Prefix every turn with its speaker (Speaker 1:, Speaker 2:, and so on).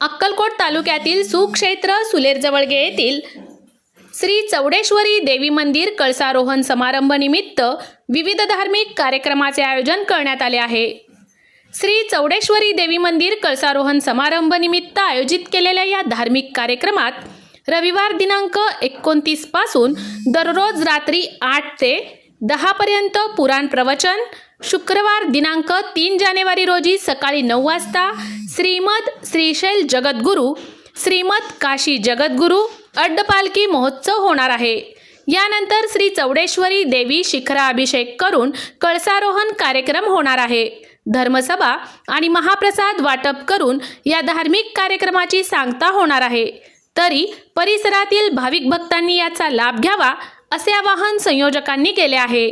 Speaker 1: अक्कलकोट तालुक्यातील सुक्षेत्र सुलेरजवळगे येथील श्री चौडेश्वरी देवी मंदिर कळसारोहण समारंभ निमित्त विविध धार्मिक कार्यक्रमाचे आयोजन करण्यात आले आहे. श्री चौडेश्वरी देवी मंदिर कळसारोहण समारंभ निमित्त आयोजित केलेल्या या धार्मिक कार्यक्रमात रविवार दिनांक एकोणतीसपासून दररोज रात्री आठ ते दहापर्यंत पुराण प्रवचन शुक्रवार दिनांक तीन जानेवारी रोजी सकाळी नऊ वाजता श्रीमद श्रीशैल जगद्गुरू श्रीमद काशी जगद्गुरू अड्डपालकी महोत्सव होणार आहे. यानंतर श्री चौडेश्वरी देवी शिखराभिषेक करून कळसारोहण कार्यक्रम होणार आहे. धर्मसभा आणि महाप्रसाद वाटप करून या धार्मिक कार्यक्रमाची सांगता होणार आहे. तरी परिसरातील भाविक भक्तांनी याचा लाभ घ्यावा असे आवाहन संयोजकांनी केले आहे.